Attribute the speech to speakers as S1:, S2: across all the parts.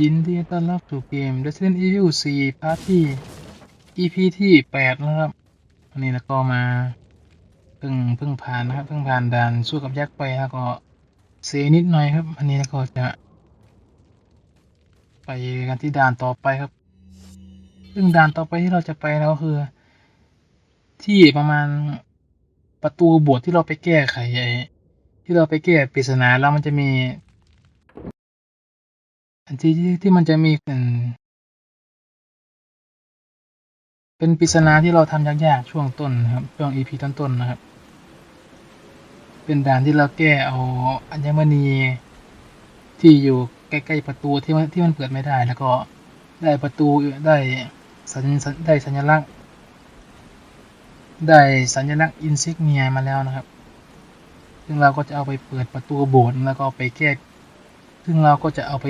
S1: ยินดีต้อนรับสู่เกม Resident Evil 4พาร์ทที่ EP ที่ 8 นะครับวันนี้แล้วก็มาเพิ่งเพิ่งผ่านนะครับเพิ่งผ่านด่านสู้กับยักษ์ไปแล้วก็เซนิดหน่อยครับอันนี้แล้วก็จะ ไปกันที่ด่านต่อไปครับ ซึ่งด่านต่อไปที่เราจะไปแล้วคือ ที่ประมาณประตูโบสถ์ที่เราไปแก้ไขที่เราไปแก้ปริศนาแล้วมันจะมี ที่ที่ที่มันจะมีเป็นปริศนาที่เราทำยากๆช่วงต้นนะครับ ช่วง EP ต้นๆนะครับ เป็นด่านที่เราแก้เอาอัญมณีที่อยู่ใกล้ๆประตูที่มันที่มันเปิดไม่ได้ แล้วก็ได้ประตูได้สัญได้สัญลักษณ์ ได้สัญลักษณ์อินซิกเนียมาแล้วนะครับ ซึ่งเราก็จะเอาไปเปิดประตูโบสถ์แล้วก็ไปแก้ซึ่งเราก็จะเอาไป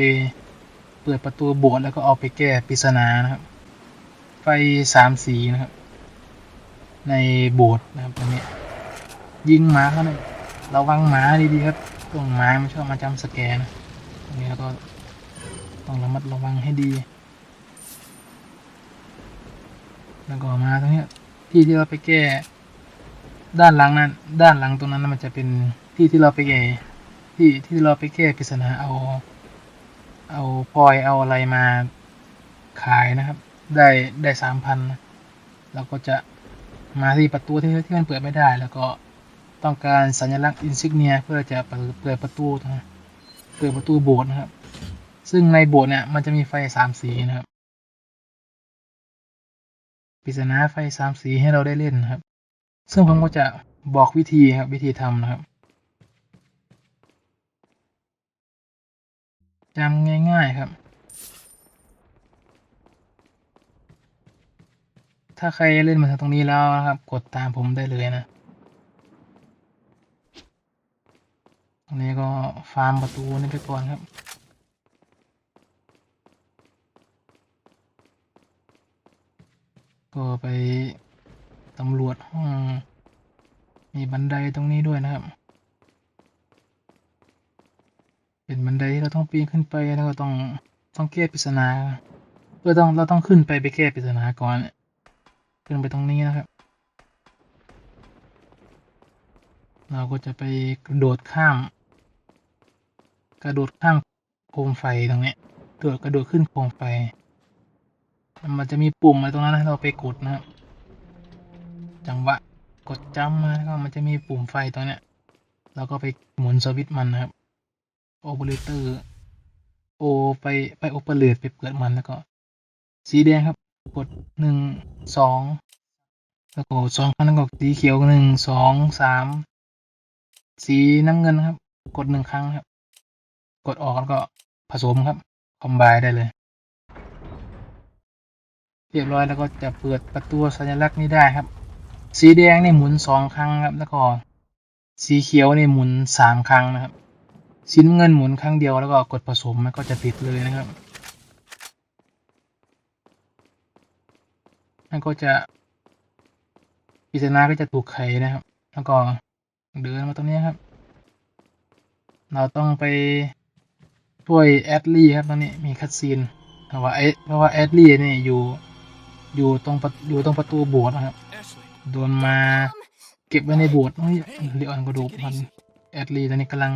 S1: เปิดประตูโบสถ์แล้วก็เอาไปแก้ปริศนานะครับ ไฟสามสีนะครับ ในโบสถ์นะครับตรงนี้ยิงหมาเขาหน่ยระวังหมาดีๆครับตรงหมามันชอบมาจำสแกนนะตรงนี้เราก็ต้องระมัดระวังให้ดี แล้วก็มาตรงนี้ที่ที่เราไปแก้ด้านหลังนั้น ด้านหลังตรงนั้นมันจะเป็นที่ที่เราไปแก้ที่ที่เราไปแก้ปริศนาเอา เอาพลอยเอาอะไรมาขายนะครับ ได้ได้สามพันเราก็จะมาที่ประตูที่ที่มันเปิดไม่ได้ แล้วก็ต้องการสัญลักษณ์อินซิกเนียเพื่อจะเปิดเปิดประตูนะเปิดประตูโบสถ์นะครับ ซึ่งในโบสถ์เนี่ยมันจะมีไฟสามสีนะครับปริศนาไฟสามสีให้เราได้เล่นนะครับ ซึ่งผมก็จะบอกวิธีครับวิธีทำนะครับ จำง่าย ๆ ครับ ถ้าใครเล่นมาถึงตรงนี้แล้วนะครับ กดตามผมได้เลยนะ ตรงนี้ก็ฟาร์มประตูนี่ไปก่อนครับก็ไปตำรวจห้องมีบันไดตรงนี้ด้วยนะครับ เป็ นบันไดที่เราต้องปีนขึ้นไปแล้วก็ต้องต้องแก้ปริศนาเพื่อต้องเราต้องขึ้นไปไปแก้ปริศนาก่อนขึ้นไปตรงนี้นะครับ เราก็จะไปกระโดดข้าม กระโดดข้ามโคมไฟตรงนี้โดดกระโดดขึ้นโคมไฟ มันจะมีปุ่มอะไรตรงนั้นให้เราไปกดนะครับจังหวะกดจำมาแล้วก็มันจะมีปุ่มไฟตรงเนี้ยเราก็ไปหมุนสวิตช์มันนะครับ โอเปอเรเตอร์ โอไปไปโอเปเรตไปเปิดมันแล้วก็ สีแดงครับ กดหนึ่งสองแล้วก็สองครั้งแล้วก็สีเขียวหนึ่งสองสามสีน้ำเงินครับ กดหนึ่งครั้งครับ กดออกแล้วก็ผสมครับ คอมไบได้เลย เรียบร้อยแล้วก็จะเปิดประตูสัญลักษณ์นี้ได้ครับ สีแดงนี่หมุนสองครั้งครับ แล้วก็สีเขียวนี่หมุนสามครั้งนะครับ สีน้ำเงินหมุนครั้งเดียวแล้วก็กดผสมมันก็จะติดเลยนะครับ มันก็จะปริศนาก็จะถูกไขนะครับ แล้วก็เดินมาตรงนี้ครับ เราต้องไปช่วยแอดลี่ครับตรงนี้มีคัดซีนเพราะว่าเพราะว่าแอดลี่นี่อยู่อยู่ตรงประอยู่ตรงประตูโบสถ์นะครับโดนมาเก็บไว้ในโบสถ์เฮ้ยเลออนก็ดูมันแอดลี่ตอนนี้กำลัง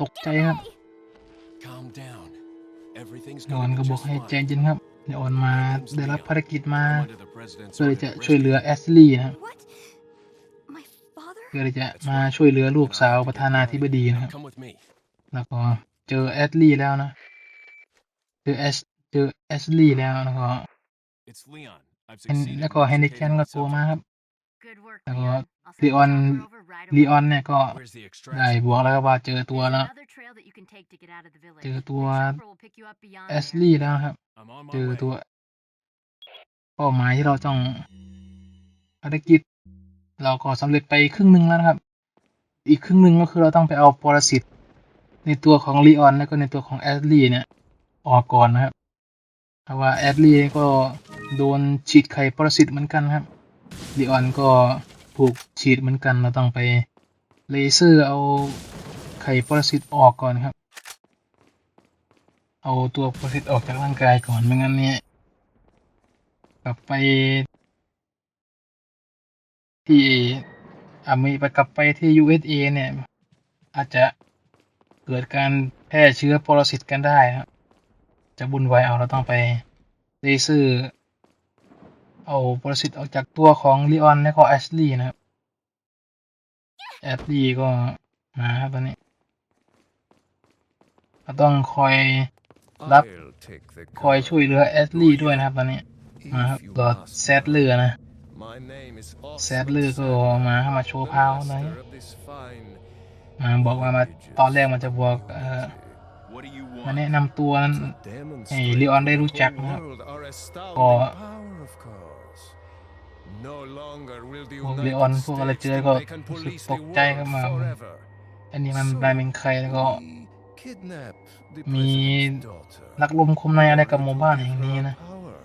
S1: ตกใจครับ
S2: calm down. Everything's
S1: เลออน
S2: going
S1: ก็
S2: to
S1: บอก
S2: just
S1: ให้
S2: fine.
S1: ใจเย็นครับเลออนมาได้รับภารกิจมา
S2: I'm under the president's
S1: เพื่อที่จะ
S2: order to
S1: ช่วยเหลือ
S2: rescue
S1: แอสลี่นะครับ
S3: What? My father?
S1: เพื่อที่จะมาช่วยเหลือลูกสาวประธานาธิบดี
S2: you.
S1: นะครับ
S2: Come with me.
S1: แล้วก็เจอแอดลี่แล้วนะเจอแอสเจอแอสลี่แล้วแล้วก็
S2: It's Leon. I've
S1: เฮน
S2: succeeded
S1: แล้วก็
S2: in
S1: เฮนริกแคน
S2: locating
S1: ก็
S2: the
S1: โทรมา
S2: subject.
S1: ครับ
S3: Good work,
S1: แล้วก็
S3: Leon. I'll send
S1: ลี
S3: the
S1: ออน
S3: chopper over right
S1: ลี
S3: away.
S1: ออนเนี่ยก็
S2: Where's the
S1: ได้
S2: extraction?
S1: บอกแล้วครับว่าเจอตัว
S3: There's
S1: แล้ว
S3: another trail that you can take to get out of the village.
S1: เจอตัว
S3: The chopper will pick you up beyond
S1: แอ
S3: there.
S1: สลี่แล้วครับ
S2: I'm on
S1: เจ
S2: my
S1: อ
S2: way.
S1: ตัว เป้าหมายที่เราต้องภารกิจ เราก็สำเร็จไปครึ่งหนึ่งแล้วนะครับ อีกครึ่งหนึ่งก็คือเราต้องไปเอาปรสิตในตัวของลีออนแล้วก็ในตัวของแอสลี่เนี่ย ออกก่อนนะครับ เพราะว่าแอดลี่ก็โดนฉีดไข่ปรสิตเหมือนกันครับ ลีออนก็ถูกฉีดเหมือนกันเราต้องไปเลเซอร์เอาไข่ปรสิตออกก่อนครับ เอาตัวปรซิตออกจากร่างกายก่อนไม่งั้นเนี่ยกลับไป ที่อเมริกากลับไปที่ USA เนี่ย อาจจะเกิดการแพร่เชื้อปรสิตกันได้ครับจะบุญไวเอาเราต้องไปเลเซอร์ เอาปรสิตออกจากตัวของลีออนและก็แอชลีย์นะครับแอชลีย์ก็มาครับตอนนี้เราต้องคอยรับ
S4: I'll take the
S1: คอยช่วยเหลือแอชลีย์ด้วยนะครับตอนนี้
S4: if
S1: มาครับ
S4: you
S1: รอ
S4: must.
S1: แซดเรือนะ
S4: My name is
S1: แซดเรือก็มาเข้ามาโชว์พาวหน่อย
S4: master of this fine
S1: มาบอกว่ามาตอนแรกมันจะบอกเอ่อ
S2: What do you
S1: มา
S2: want?
S1: แนะนำตัวนั้น
S4: demonstrate
S1: ให้ลีออนได้รู้จัก
S4: the
S1: นะครับ
S4: world our
S1: ก็
S4: astounding power, of course. No longer will the
S1: พวก
S4: United
S1: ลีออนพวกอะไร
S4: States
S1: เจอ
S4: think
S1: ก็
S4: they can
S1: รู้สึก
S4: police
S1: ต
S4: the
S1: กใจครับ
S4: world
S1: มา
S4: forever.
S1: อันนี้มันมันเป็นใครแล้วก็
S4: We kidnapped the
S1: มี
S4: president's daughter.
S1: ลักลมคมในอะไรกับหมู่บ้านแห่งนี้นะ
S4: Power.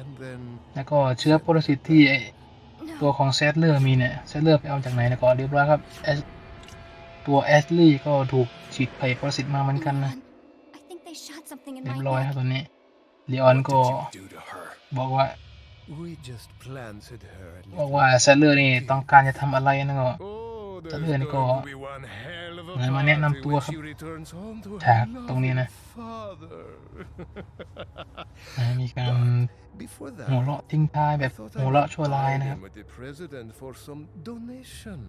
S4: And then
S1: แล้วก็เชื้อปรสิตที่ไอ้ตัวของแซดเลอร์มีเนี่ยแซดเลอร์ไปเอาจากไหนแล้วก็เรียบร้อยครับแอชตัวแอชลีย์ก็ถูกฉีดไผ่ปรสิตมาเหมือนกันนะ
S5: something in
S1: เรีย
S5: my
S1: บร้อยค
S5: neck.
S1: รับตอนนี้ลีออน
S2: What
S1: ก็
S2: did you do to her?
S1: บอกว่า
S4: we just planted her a
S1: บอก
S4: little
S1: ว่าแซดเลอร์นี่ต้องการจะทำอะไรนะก็
S4: Oh,
S1: Chắc
S4: there's
S1: là có-
S4: going to be one hell of a
S1: Này, mà nét năm
S4: party
S1: tua
S4: when
S1: không?
S4: she returns home to her
S1: Chà, tông đi nè.
S4: lovely father.
S1: อ่ามีการ
S4: Before
S1: หัวเราะ
S4: that,
S1: ทิ้งท้ายแบบ
S4: I thought
S1: หัว
S4: I
S1: เราะ
S4: would
S1: ชั่วร้าย
S4: bargain
S1: นะครับ
S4: with the president for some donation.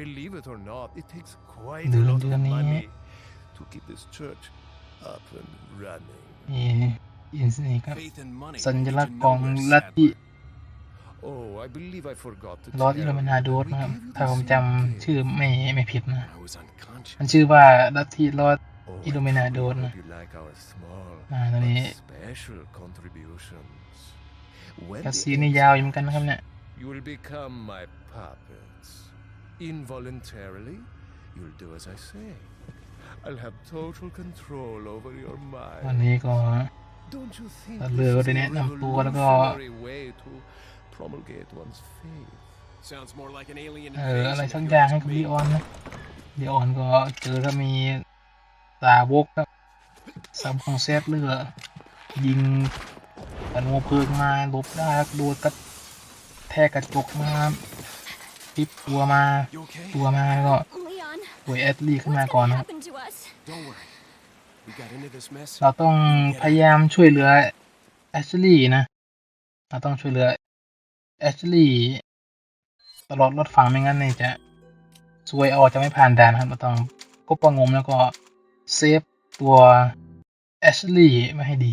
S4: Believe it or not, it takes quite
S1: เดื
S4: a
S1: อน
S4: lot
S1: เดือน
S4: of
S1: นี้
S4: money to keep this church up and running.
S1: นี่อินนี่ครับ
S2: Faith and money.
S1: สัญ
S2: Need
S1: ลักษ
S2: to
S1: ณ์
S2: know
S1: ของ
S2: where
S1: ลัทธิ
S2: Sadler-
S4: Oh, I believe I forgot to
S1: ลอร์ด
S4: tell
S1: อิโลเม
S4: you
S1: นา
S4: that
S1: โดส
S4: we
S1: นะครับ
S4: gave you
S1: ถ้าผม
S4: this
S1: จำ
S4: gift.
S1: ชื่อไม่ไม่ผิดนะ
S2: I was unconscious.
S1: มันชื่อว่าลัทธิลอร์ด
S4: Oh, I
S1: Illumina
S4: truly
S1: Dawn.
S4: hope you like our small
S1: อ่าตอนนี้
S4: but special contributions. When
S1: กระ
S4: the
S1: ซี
S4: end
S1: นี่ยาวอยู่เหมือนกันนะครับเนี่ย
S4: You will become my puppets. Involuntarily, you'll do as I say. I'll have total control over your
S1: วัน
S4: mind.
S1: นี้ก็
S4: Don't you think
S1: ตัดเรือก็
S4: this
S1: ได้
S4: is
S1: แนะ
S4: a
S1: นำตัวแล้วก็
S4: revolutionary way to promulgate one's faith?
S2: Sounds more like an alien
S1: เอออะไร
S2: invasion
S1: สัก
S2: if
S1: อย่าง
S2: you
S1: ให้
S2: ask
S1: กับ
S2: me.
S1: ลีออนนะลีออนก็เจอถ้ามีสาวกครับสาวกของแซดเรือยิงกันโมเพลิงมาหลบได้ครับโดนกระแทกกระจกมาพลิบตัวมา
S2: You okay?
S1: ตัวมาแล้วก็
S5: Leon,
S1: หวยแอดลีขึ้น
S5: what's
S1: มาก่อน
S5: gonna
S1: นะครับ
S5: happen to us?
S2: Don't worry. We got into this mess.
S1: เราต้องพยายามช่วยเหลือแอชลีย์นะ เราต้องช่วยเหลือแอชลีย์ตลอดรถฝั่งไม่งั้นเนี่ยจะซวยเอาจะไม่ผ่านด่านครับเราต้องก็ประงมแล้วก็เซฟตัวแอชลีย์ไม่ให้ดี